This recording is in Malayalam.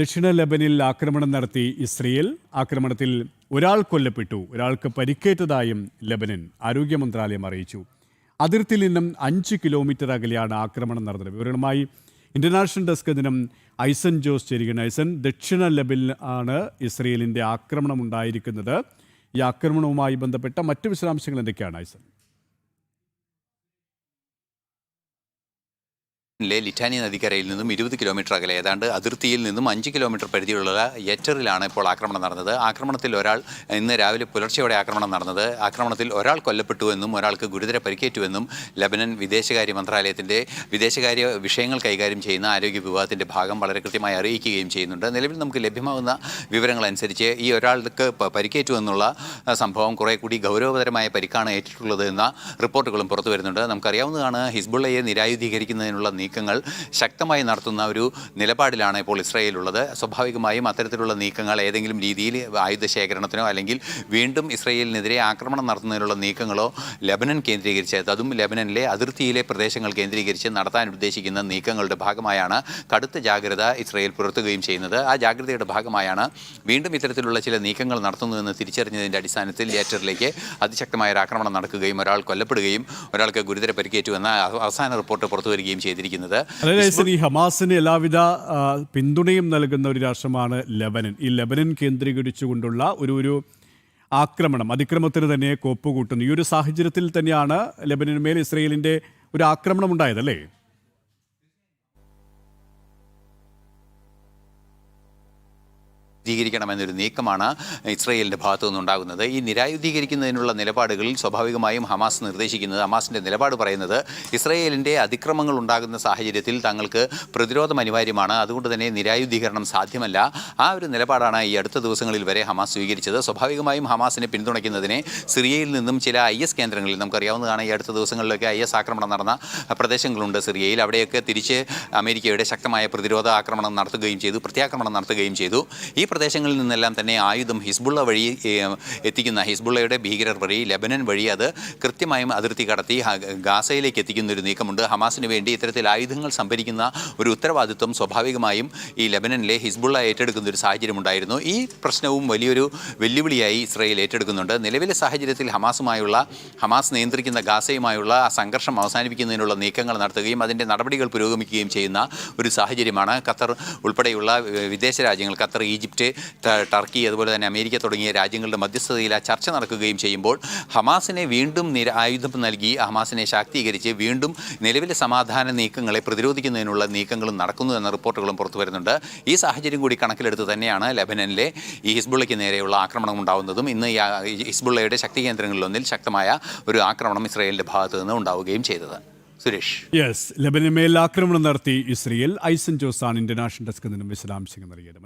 ദക്ഷിണ ലബനിൽ ആക്രമണം നടത്തി ഇസ്രയേൽ. ആക്രമണത്തിൽ ഒരാൾ കൊല്ലപ്പെട്ടു. ഒരാൾക്ക് പരിക്കേറ്റതായും ലബനൻ ആരോഗ്യ മന്ത്രാലയം അറിയിച്ചു. അതിർത്തിയിൽ നിന്നും അഞ്ച് കിലോമീറ്റർ അകലെയാണ് ആക്രമണം നടന്നത്. വിവരണമായി ഇന്റർനാഷണൽ ഡെസ്ക് ദിനം ഐസൻ ജോസ് ചേരുകയാണ്. ഐസൻ ദക്ഷിണ ലബനിൽ ആണ് ഇസ്രയേലിന്റെ ആക്രമണം ഉണ്ടായിരിക്കുന്നത്. ഈ ആക്രമണവുമായി ബന്ധപ്പെട്ട മറ്റു വിശദാംശങ്ങൾ എന്തൊക്കെയാണ് ഐസൻ ലെ ലിറ്റാനി നദിക്കരയിൽ നിന്നും ഇരുപത് കിലോമീറ്റർ അകലെ ഏതാണ്ട് അതിർത്തിയിൽ നിന്നും അഞ്ച് കിലോമീറ്റർ പരിധിയിലുള്ള യെറ്ററിലാണ് ഇപ്പോൾ ആക്രമണം നടന്നത്. ആക്രമണത്തിൽ ഒരാൾ ഇന്ന് രാവിലെ പുലർച്ചെയോടെ ആക്രമണം നടന്നത്. ആക്രമണത്തിൽ ഒരാൾ കൊല്ലപ്പെട്ടുവെന്നും ഒരാൾക്ക് ഗുരുതര പരിക്കേറ്റുവെന്നും ലബനൻ വിദേശകാര്യ മന്ത്രാലയത്തിന്റെ വിദേശകാര്യ വിഷയങ്ങൾ കൈകാര്യം ചെയ്യുന്ന ആരോഗ്യ വിഭാഗത്തിന്റെ ഭാഗം വളരെ കൃത്യമായി അറിയിക്കുകയും ചെയ്യുന്നുണ്ട്. നിലവിൽ നമുക്ക് ലഭ്യമാകുന്ന വിവരങ്ങൾ അനുസരിച്ച് ഈ ഒരാൾക്ക് പരിക്കേറ്റുവെന്നുള്ള സംഭവം കുറേ കൂടി ഗൗരവതരമായ പരിക്കാണ് ഏറ്റിട്ടുള്ളത് എന്ന റിപ്പോർട്ടുകളും പുറത്തു വരുന്നുണ്ട്. നമുക്കറിയാവുന്നതാണ് ഹിസ്ബുള്ളയെ നിരായുധീകരിക്കുന്നതിനുള്ള നീക്കങ്ങൾ ശക്തമായി നടത്തുന്ന ഒരു നിലപാടിലാണ് ഇപ്പോൾ ഇസ്രായേൽ ഉള്ളത് സ്വാഭാവികമായും അത്തരത്തിലുള്ള നീക്കങ്ങൾ ഏതെങ്കിലും രീതിയിൽ ആയുധ ശേഖരണത്തിനോ അല്ലെങ്കിൽ വീണ്ടും ഇസ്രായേലിനെതിരെ ആക്രമണം നടത്തുന്നതിനുള്ള നീക്കങ്ങളോ ലബനൻ കേന്ദ്രീകരിച്ച് അതും ലബനനിലെ അതിർത്തിയിലെ പ്രദേശങ്ങൾ കേന്ദ്രീകരിച്ച് നടത്താൻ ഉദ്ദേശിക്കുന്ന നീക്കങ്ങളുടെ ഭാഗമായാണ് കടുത്ത ജാഗ്രത ഇസ്രായേൽ പുലർത്തുകയും ചെയ്യുന്നത്. ആ ജാഗ്രതയുടെ ഭാഗമായാണ് വീണ്ടും ഇത്തരത്തിലുള്ള ചില നീക്കങ്ങൾ നടത്തുന്നതെന്ന് തിരിച്ചറിഞ്ഞതിന്റെ അടിസ്ഥാനത്തിൽ ലേറ്ററിലേക്ക് അതിശക്തമായ ഒരു ആക്രമണം നടക്കുകയും ഒരാൾ കൊല്ലപ്പെടുകയും ഒരാൾക്ക് ഗുരുതര പരിക്കേറ്റുവെന്ന അവ- അവസാന റിപ്പോർട്ട് പുറത്തു വരികയും ഐസൻ ഈ ഹമാസിന് എല്ലാവിധ പിന്തുണയും നൽകുന്ന ഒരു രാഷ്ട്രമാണ് ലെബനൻ. ഈ ലെബനൻ കേന്ദ്രീകരിച്ചുകൊണ്ടുള്ള ഒരു ഒരു ആക്രമണം അതിക്രമത്തിന് തന്നെ കോപ്പുകൂട്ടുന്നു. ഈ ഒരു സാഹചര്യത്തിൽ തന്നെയാണ് ലെബനനുമേൽ ഇസ്രയേലിന്റെ ഒരു ആക്രമണം ഉണ്ടായതല്ലേ? നിരായുധീകരിക്കണമെന്നൊരു നീക്കമാണ് ഇസ്രയേലിന്റെ ഭാഗത്തു നിന്നുണ്ടാകുന്നത്. ഈ നിരായുധീകരിക്കുന്നതിനുള്ള നിലപാടുകളിൽ സ്വാഭാവികമായും ഹമാസ് നിർദ്ദേശിക്കുന്നത് ഹമാസിന്റെ നിലപാട് പറയുന്നത് ഇസ്രയേലിന്റെ അതിക്രമങ്ങൾ ഉണ്ടാകുന്ന സാഹചര്യത്തിൽ തങ്ങൾക്ക് പ്രതിരോധം അനിവാര്യമാണ്. അതുകൊണ്ട് തന്നെ നിരായുധീകരണം സാധ്യമല്ല. ആ ഒരു നിലപാടാണ് ഈ അടുത്ത ദിവസങ്ങളിൽ വരെ ഹമാസ് സ്വീകരിച്ചത്. സ്വാഭാവികമായും ഹമാസിനെ പിന്തുണയ്ക്കുന്നതിനെ സിറിയയിൽ നിന്നും ചില ഐ എസ് കേന്ദ്രങ്ങളിൽ നമുക്കറിയാവുന്നതാണ് ഈ അടുത്ത ദിവസങ്ങളിലൊക്കെ ഐ എസ് ആക്രമണം നടന്ന പ്രദേശങ്ങളുണ്ട് സിറിയയിൽ. അവിടെയൊക്കെ തിരിച്ച് അമേരിക്കയുടെ ശക്തമായ പ്രതിരോധ ആക്രമണം നടത്തുകയും ചെയ്തു പ്രത്യാക്രമണം നടത്തുകയും ചെയ്തു. ഈ പ്രദേശങ്ങളിൽ നിന്നെല്ലാം തന്നെ ആയുധം ഹിസ്ബുള്ള വഴി എത്തിക്കുന്ന ഹിസ്ബുള്ളയുടെ ഭീകരർ വഴി ലെബനൻ വഴി അത് കൃത്യമായും അതിർത്തി കടത്തി ഗാസയിലേക്ക് എത്തിക്കുന്ന ഒരു നീക്കമുണ്ട്. ഹമാസിന് വേണ്ടി ഇത്തരത്തിൽ ആയുധങ്ങൾ സംഭരിക്കുന്ന ഒരു ഉത്തരവാദിത്വം സ്വാഭാവികമായും ഈ ലെബനനിലെ ഹിസ്ബുള്ള ഏറ്റെടുക്കുന്ന ഒരു സാഹചര്യമുണ്ടായിരുന്നു. ഈ പ്രശ്നവും വലിയൊരു വെല്ലുവിളിയായി ഇസ്രയേൽ ഏറ്റെടുക്കുന്നുണ്ട്. നിലവിലെ സാഹചര്യത്തിൽ ഹമാസുമായുള്ള ഹമാസ് നിയന്ത്രിക്കുന്ന ഗാസയുമായുള്ള ആ സംഘർഷം അവസാനിപ്പിക്കുന്നതിനുള്ള നീക്കങ്ങൾ നടത്തുകയും അതിന്റെ നടപടികൾ പുരോഗമിക്കുകയും ചെയ്യുന്ന ഒരു സാഹചര്യമാണ്. ഖത്തർ ഉൾപ്പെടെയുള്ള വിദേശ രാജ്യങ്ങൾ ഖത്തർ ഈജിപ്റ്റ് ടർക്കി അതുപോലെ തന്നെ അമേരിക്ക തുടങ്ങിയ രാജ്യങ്ങളുടെ മധ്യസ്ഥതയിൽ ആ ചർച്ച നടക്കുകയും ചെയ്യുമ്പോൾ ഹമാസിനെ വീണ്ടും നിര ആയുധം നൽകി ഹമാസിനെ ശാക്തീകരിച്ച് വീണ്ടും നിലവിലെ സമാധാന നീക്കങ്ങളെ പ്രതിരോധിക്കുന്നതിനുള്ള നീക്കങ്ങളും നടക്കുന്നു എന്ന റിപ്പോർട്ടുകളും പുറത്തു വരുന്നുണ്ട്. ഈ സാഹചര്യം കൂടി കണക്കിലെടുത്ത് തന്നെയാണ് ലെബനനിലെ ഈ ഹിസ്ബുള്ളയ്ക്ക് നേരെയുള്ള ആക്രമണം ഉണ്ടാകുന്നതും ഇന്ന് ഈ ഹിസ്ബുള്ളയുടെ ശക്തി കേന്ദ്രങ്ങളിലൊന്നിൽ ശക്തമായ ഒരു ആക്രമണം ഇസ്രയേലിന്റെ ഭാഗത്തു നിന്ന് ഉണ്ടാവുകയും ചെയ്തത്. സുരേഷ്. യെസ് ലെബനനുമേൽ ആക്രമണം നടത്തി ഇസ്രയേൽ ഐസൻ ജോസാണ് ഇന്റർനാഷണൽ ഡെസ്ക് നിന്നും വിശദാംശങ്ങൾ നൽകിയത്.